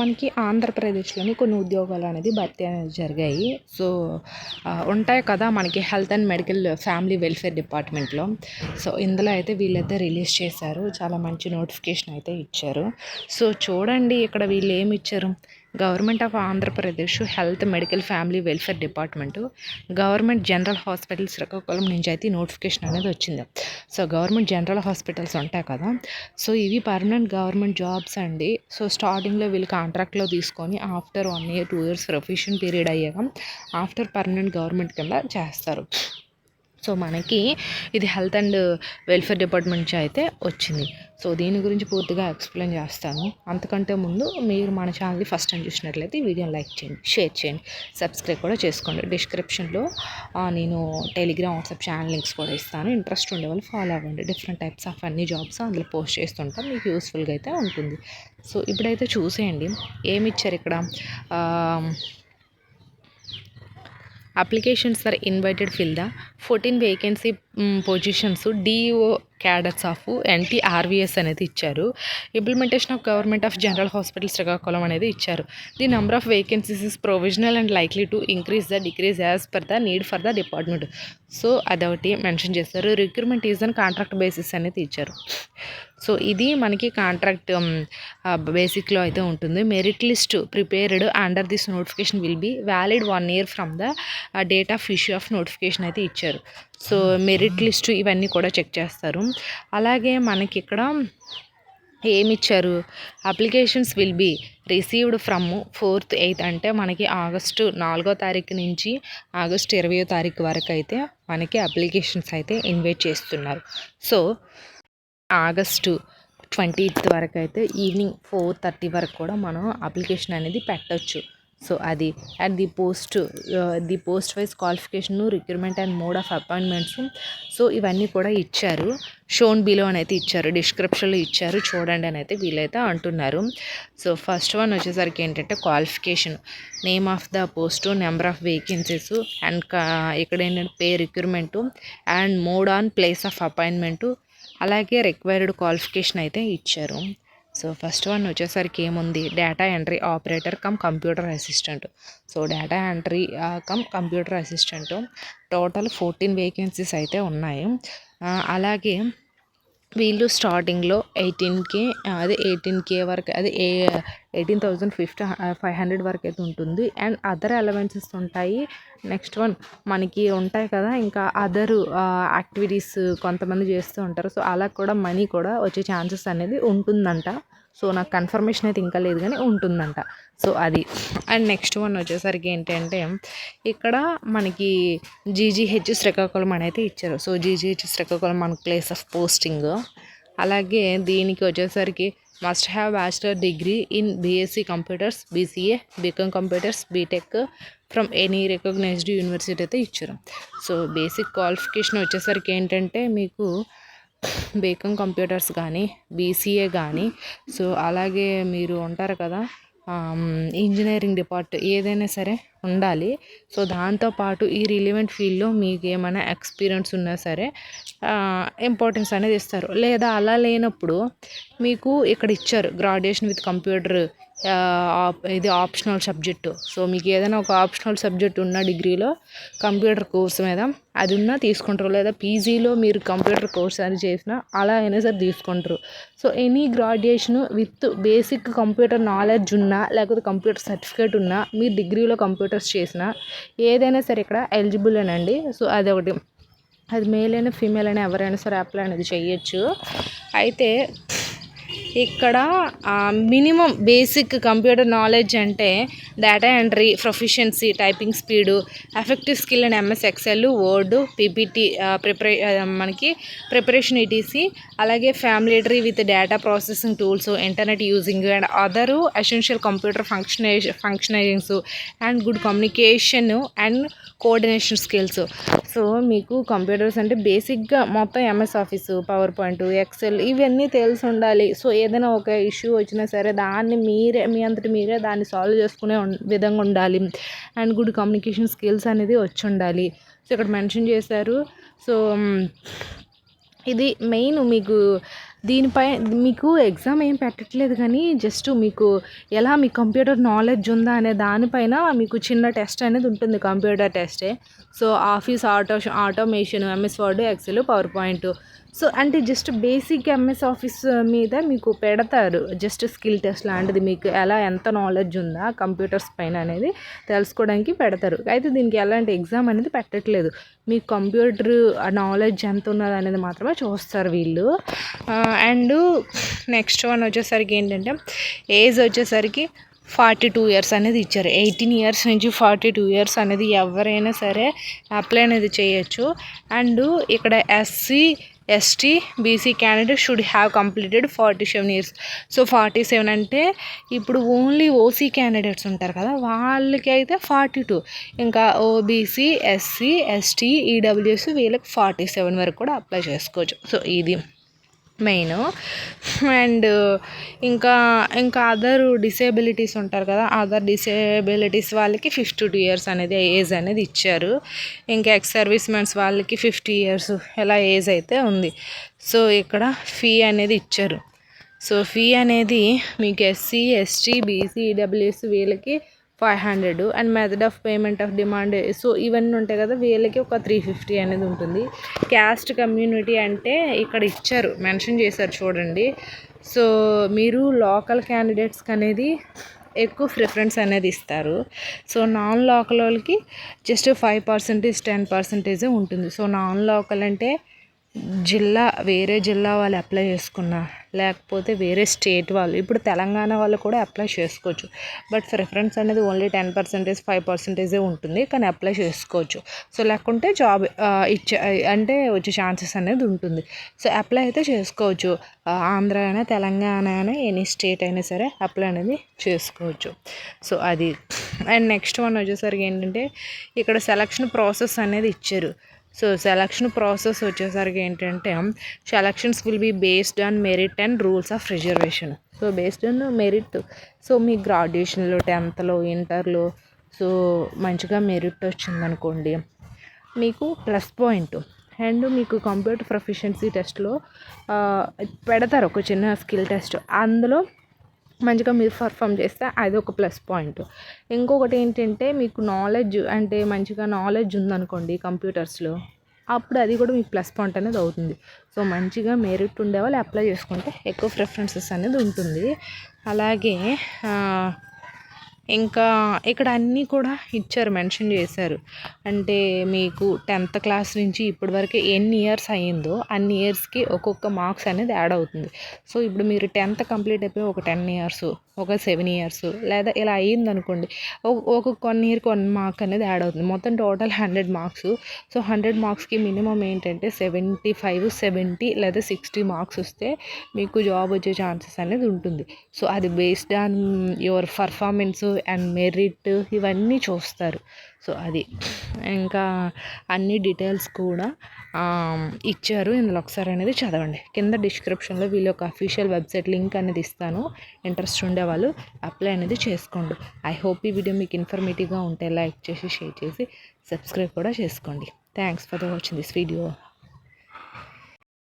మనకి ఆంధ్రప్రదేశ్లోని కొన్ని ఉద్యోగాలు అనేది భర్తీ అనేది జరిగాయి. సో ఉంటాయి కదా మనకి health and medical family welfare డిపార్ట్మెంట్లో. సో ఇందులో అయితే వీళ్ళైతే రిలీజ్ చేశారు. చాలా మంచి నోటిఫికేషన్ అయితే ఇచ్చారు. సో చూడండి ఇక్కడ వీళ్ళు ఏమి ఇచ్చారు. Government of Andhra Pradesh health medical family welfare department government general hospital Srikakulam నుంచి అయితే నోటిఫికేషన్ అనేది వచ్చింది. సో గవర్నమెంట్ జనరల్ హాస్పిటల్స్ ఉంటాయి కదా. సో ఇవి పర్మనెంట్ గవర్నమెంట్ జాబ్స్ అండి. సో స్టార్టింగ్లో వీళ్ళు కాంట్రాక్ట్లో తీసుకొని after one year two years profession period అయ్యాక ఆఫ్టర్ పర్మనెంట్ గవర్నమెంట్ కింద చేస్తారు. సో మనకి ఇది హెల్త్ అండ్ వెల్ఫేర్ డిపార్ట్మెంట్ నుంచి అయితే వచ్చింది. సో దీని గురించి పూర్తిగా ఎక్స్ప్లెయిన్ చేస్తాను. అంతకంటే ముందు మీరు మన ఛానల్ని ఫస్ట్ టైం చూసినట్లయితే వీడియో వీడియోని లైక్ చేయండి షేర్ చేయండి సబ్స్క్రైబ్ కూడా చేసుకోండి. డిస్క్రిప్షన్లో నేను టెలిగ్రామ్ వాట్సాప్ ఛానల్ లింక్స్ కూడా ఇస్తాను. ఇంట్రెస్ట్ ఉండే వాళ్ళు ఫాలో అవ్వండి. డిఫరెంట్ టైప్స్ ఆఫ్ అన్ని జాబ్స్ అందులో పోస్ట్ చేస్తుంటాం. మీకు యూస్ఫుల్గా అయితే ఉంటుంది. సో ఇప్పుడైతే చూసేయండి. ఏమి ఇచ్చారు ఇక్కడ? Applications are invited fill the fourteen vacancy positions DO cadres of NT RVS అనేది ఇచ్చారు. Implementation of government of general hospital Srikakulam అనేది ఇచ్చారు. The number of vacancies is provisional and likely to increase the decrease as per the need for the department so అదొకటి mention చేస్తారు recruitment is and contract basis అనేది ఇచ్చారు. So ఇది మనకి contract బేసిక్లో అయితే ఉంటుంది. Merit list prepared under this notification will be valid one year from the date of issue of notification అయితే ఇచ్చారు. సో మెరిట్ లిస్ట్ ఇవన్నీ కూడా చెక్ చేస్తారు. అలాగే మనకి ఇక్కడ ఏమి ఇచ్చారు applications will be received from fourth eighth అంటే మనకి ఆగస్టు నాలుగో తారీఖు నుంచి ఆగస్టు ఇరవయో తారీఖు వరకు అయితే మనకి అప్లికేషన్స్ అయితే ఇన్వైట్ చేస్తున్నారు. సో ఆగస్టు ట్వంటీత్ వరకు అయితే ఈవినింగ్ ఫోర్ థర్టీ వరకు కూడా మనం అప్లికేషన్ అనేది పెట్టవచ్చు సో అది and the post the post wise qualification recruitment and mode of appointments so ఇవన్నీ కూడా ఇచ్చారు. షోన్ బిలో అని అయితే ఇచ్చారు. డిస్క్రిప్షన్లో ఇచ్చారు. చూడండి అని అయితే వీళ్ళైతే అంటున్నారు. సో ఫస్ట్ వన్ వచ్చేసరికి ఏంటంటే qualification name of the post number of vacancies and ఇక్కడ ఏంటంటే pay recruitment and mode on place of appointment అలాగే రిక్వైర్డ్ క్వాలిఫికేషన్ అయితే ఇచ్చారు. సో ఫస్ట్ వన్ వచ్చేసరికి ఏముంది? Data entry operator cum computer assistant so data entry cum computer assistant total fourteen vacancies అయితే ఉన్నాయి. Uh, అలాగే వీళ్ళు స్టార్టింగ్లో ఎయిటీన్ కే అదే ఎయిటీన్ కే వరకు అదే A eighteen thousand fifty five hundred వరకు అయితే ఉంటుంది. అండ్ అదర్ అలవెన్సెస్ ఉంటాయి. నెక్స్ట్ వన్ మనకి ఉంటాయి కదా ఇంకా అదర్ యాక్టివిటీస్ కొంతమంది చేస్తూ ఉంటారు. సో అలా కూడా మనీ కూడా వచ్చే ఛాన్సెస్ అనేది ఉంటుందంట. సో నాకు కన్ఫర్మేషన్ అయితే ఇంకా లేదు కానీ ఉంటుందంట. సో అది. అండ్ నెక్స్ట్ వన్ వచ్చేసరికి ఏంటంటే ఇక్కడ మనకి జీజీహెచ్ శ్రీకాకుళం అనేది ఇచ్చారు. సో జీజీహెచ్ శ్రీకాకుళం మన ప్లేస్ ఆఫ్ పోస్టింగ్ అలాగే దీనికి వచ్చేసరికి must have bachelor degree in BSc computers BCA BCom computers BTech from any recognised university అయితే ఇచ్చారు. సో బేసిక్ క్వాలిఫికేషన్ వచ్చేసరికి ఏంటంటే మీకు బీకామ్ కంప్యూటర్స్ కానీ బీసీఏ కానీ సో అలాగే మీరు ఉంటారు కదా ఇంజనీరింగ్ డిపార్ట్ ఏదైనా సరే ఉండాలి. సో దాంతోపాటు ఈ రిలివెంట్ ఫీల్డ్లో మీకు ఏమైనా ఎక్స్పీరియన్స్ ఉన్నా సరే ఇంపార్టెన్స్ అనేది ఇస్తారు. లేదా అలా లేనప్పుడు మీకు ఇక్కడ ఇచ్చారు గ్రాడ్యుయేషన్ విత్ కంప్యూటర్ ఇది ఆప్షనల్ సబ్జెక్టు సో మీకు ఏదైనా ఒక ఆప్షనల్ సబ్జెక్ట్ ఉన్న డిగ్రీలో కంప్యూటర్ కోర్స్ మీద అది ఉన్నా తీసుకుంటారు. లేదా పీజీలో మీరు కంప్యూటర్ కోర్స్ అని చేసినా అలా అయినా సరే తీసుకుంటారు. So any graduation with basic computer knowledge ఉన్నా లేకపోతే కంప్యూటర్ సర్టిఫికేట్ ఉన్నా మీరు డిగ్రీలో కంప్యూటర్స్ చేసినా ఏదైనా సరే ఇక్కడ ఎలిజిబుల్ అనండి. సో అది ఒకటి. అది మేల్ అయినా ఫీమేల్ అయినా ఎవరైనా సరే అప్లై అనేది చేయొచ్చు. అయితే ఇక్కడ మినిమం బేసిక్ కంప్యూటర్ నాలెడ్జ్ అంటే data entry proficiency typing speed effective skill and MS Excel Word PPT prepare మనకి ప్రిపరేషన్ ఈటీసీ అలాగే familiarity with data processing tools internet using and other essential computer function functionings and good communication and coordination skills so మీకు computers అంటే బేసిక్గా మొత్తం MS office power point Excel ఇవన్నీ తెలిసి ఉండాలి. So ఏదైనా ఒక ఇష్యూ వచ్చినా సరే దాన్ని మీరే మీ అంతటి మీరే దాన్ని సాల్వ్ చేసుకునే విధంగా ఉండాలి. అండ్ గుడ్ కమ్యూనికేషన్ స్కిల్స్ అనేది వచ్చి ఉండాలి. సో ఇక్కడ మెన్షన్ చేశారు. సో ఇది మెయిన్ మీకు దీనిపై మీకు ఎగ్జామ్ ఏం పెట్టట్లేదు కానీ జస్ట్ మీకు ఎలా మీ కంప్యూటర్ నాలెడ్జ్ ఉందా అనే దానిపైన మీకు చిన్న టెస్ట్ అనేది ఉంటుంది computer టెస్టే so office auto automation MS Word Excel PowerPoint so అంటే జస్ట్ బేసిక్ ఎంఎస్ ఆఫీస్ మీద మీకు పెడతారు. జస్ట్ స్కిల్ టెస్ట్ లాంటిది మీకు ఎలా ఎంత నాలెడ్జ్ ఉందా కంప్యూటర్స్ పైన అనేది తెలుసుకోవడానికి పెడతారు. అయితే దీనికి ఎలాంటి ఎగ్జామ్ అనేది పెట్టట్లేదు. మీ కంప్యూటర్ నాలెడ్జ్ ఎంత ఉన్నది అనేది మాత్రమే చూస్తారు వీళ్ళు. అండ్ నెక్స్ట్ వన్ వచ్చేసరికి ఏంటంటే ఏజ్ వచ్చేసరికి ఫార్టీ టూ ఇయర్స్ అనేది ఇచ్చారు. ఎయిటీన్ ఇయర్స్ నుంచి ఫార్టీ టూ ఇయర్స్ అనేది ఎవరైనా సరే అప్లై అనేది చేయొచ్చు. అండ్ ఇక్కడ SC ST BC candidate should have completed forty seven years so forty seven అంటే ఇప్పుడు ఓన్లీ ఓసీ క్యాండిడేట్స్ ఉంటారు కదా వాళ్ళకి అయితే ఫార్టీ టూ ఇంకా ఓబీసీ ఎస్సీ ఎస్టీ ఈడబ్ల్యూఎస్ వీళ్ళకి ఫార్టీ సెవెన్ వరకు కూడా అప్లై చేసుకోవచ్చు. సో ఇది. మెయిన్. అండ్ ఇంకా ఇంకా అదర్ డిసేబిలిటీస్ ఉంటారు కదా అదర్ డిసేబిలిటీస్ వాళ్ళకి ఫిఫ్టీ టూ ఇయర్స్ అనేది ఏజ్ అనేది ఇచ్చారు. ఇంకా ఎక్స్ సర్వీస్ మెన్స్ వాళ్ళకి ఫిఫ్టీ ఇయర్స్ ఎలా ఏజ్ అయితే ఉంది. సో ఇక్కడ ఫీ అనేది ఇచ్చారు. సో ఫీ అనేది మీకు ఎస్సీ ఎస్టీ బీసీ ఈడబ్ల్యూఎస్ వీళ్ళకి five hundred and method of payment of demand so ఇవన్నీ ఉంటాయి కదా వీళ్ళకి ఒక త్రీ ఫిఫ్టీ అనేది ఉంటుంది. క్యాస్ట్ కమ్యూనిటీ అంటే ఇక్కడ ఇచ్చారు మెన్షన్ చేశారు చూడండి. సో మీరు లోకల్ క్యాండిడేట్స్కి అనేది ఎక్కువ ప్రిఫరెన్స్ అనేది ఇస్తారు. సో నాన్ లోకల్ వాళ్ళకి జస్ట్ ఫైవ్ పర్సెంటేజ్ టెన్ పర్సెంటేజే ఉంటుంది. సో నాన్ లోకల్ అంటే జిల్లా వేరే జిల్లా వాళ్ళు అప్లై చేసుకున్నా లేకపోతే వేరే స్టేట్ వాళ్ళు ఇప్పుడు తెలంగాణ వాళ్ళు కూడా అప్లై చేసుకోవచ్చు. బట్ ప్రిఫరెన్స్ అనేది ఓన్లీ టెన్ పర్సెంటేజ్ ఫైవ్ పర్సెంటేజే ఉంటుంది కానీ అప్లై చేసుకోవచ్చు. సో లేకుంటే జాబ్ ఇచ్చే అంటే వచ్చే ఛాన్సెస్ అనేది ఉంటుంది. సో అప్లై అయితే చేసుకోవచ్చు. ఆంధ్ర అయినా తెలంగాణ అయినా ఎనీ స్టేట్ అయినా సరే అప్లై అనేది చేసుకోవచ్చు. సో అది. అండ్ నెక్స్ట్ వన్ వచ్చేసరికి ఏంటంటే ఇక్కడ సెలక్షన్ ప్రాసెస్ అనేది ఇచ్చారు. సో సెలక్షన్ ప్రాసెస్ వచ్చేసరికి ఏంటంటే selections will be based on merit and rules of reservation so based on merit so మీ గ్రాడ్యుయేషన్లో టెన్త్లో ఇంటర్లో సో మంచిగా మెరిట్ వచ్చిందనుకోండి మీకు ప్లస్ పాయింట్ అండ్ మీకు కంప్యూటర్ ప్రొఫిషియన్సీ టెస్ట్లో పెడతారు ఒక చిన్న స్కిల్ టెస్ట్ అందులో మంచిగా మీరు పర్ఫామ్ చేస్తే అది ఒక ప్లస్ పాయింట్ ఇంకొకటి ఏంటంటే మీకు నాలెడ్జ్ అంటే మంచిగా నాలెడ్జ్ ఉందనుకోండి కంప్యూటర్స్లో అప్పుడు అది కూడా మీకు ప్లస్ పాయింట్ అనేది అవుతుంది. సో మంచిగా మెరిట్ ఉండే వాళ్ళు అప్లై చేసుకుంటే ఎక్కువ ప్రిఫరెన్సెస్ అనేది ఉంటుంది. అలాగే ఇంకా ఇక్కడ అన్నీ కూడా ఇచ్చారు మెన్షన్ చేశారు. అంటే మీకు టెన్త్ క్లాస్ నుంచి ఇప్పటి వరకు ఎన్ని ఇయర్స్ అయ్యిందో అన్ని ఇయర్స్కి ఒక్కొక్క మార్క్స్ అనేది యాడ్ అవుతుంది. సో ఇప్పుడు మీరు టెన్త్ కంప్లీట్ అయిపోయి ఒక టెన్ ఇయర్స్ ఒక సెవెన్ ఇయర్స్ లేదా ఇలా అయ్యింది అనుకోండి ఒక్కొక్క వన్ ఇయర్కి వన్ మార్క్ అనేది యాడ్ అవుతుంది. మొత్తం total hundred marks. So hundred మార్క్స్కి మినిమం ఏంటంటే సెవెంటీ ఫైవ్ సెవెంటీ లేదా సిక్స్టీ మార్క్స్ వస్తే మీకు జాబ్ వచ్చే ఛాన్సెస్ అనేది ఉంటుంది. సో అది based on your performance and merit ఇవన్నీ చూస్తారు. సో అది. ఇంకా అన్ని డీటెయిల్స్ కూడా ఇచ్చారు. ఇందులో ఒకసారి అనేది చదవండి. కింద డిస్క్రిప్షన్లో వీళ్ళ యొక్క అఫీషియల్ వెబ్సైట్ లింక్ అనేది ఇస్తాను. ఇంట్రెస్ట్ ఉండేవాళ్ళు అప్లై అనేది చేసుకోండి. ఐ హోప్ ఈ వీడియో మీకు ఇన్ఫర్మేటివ్గా ఉంటే లైక్ చేసి షేర్ చేసి సబ్స్క్రైబ్ కూడా చేసుకోండి. Thanks for the watching this video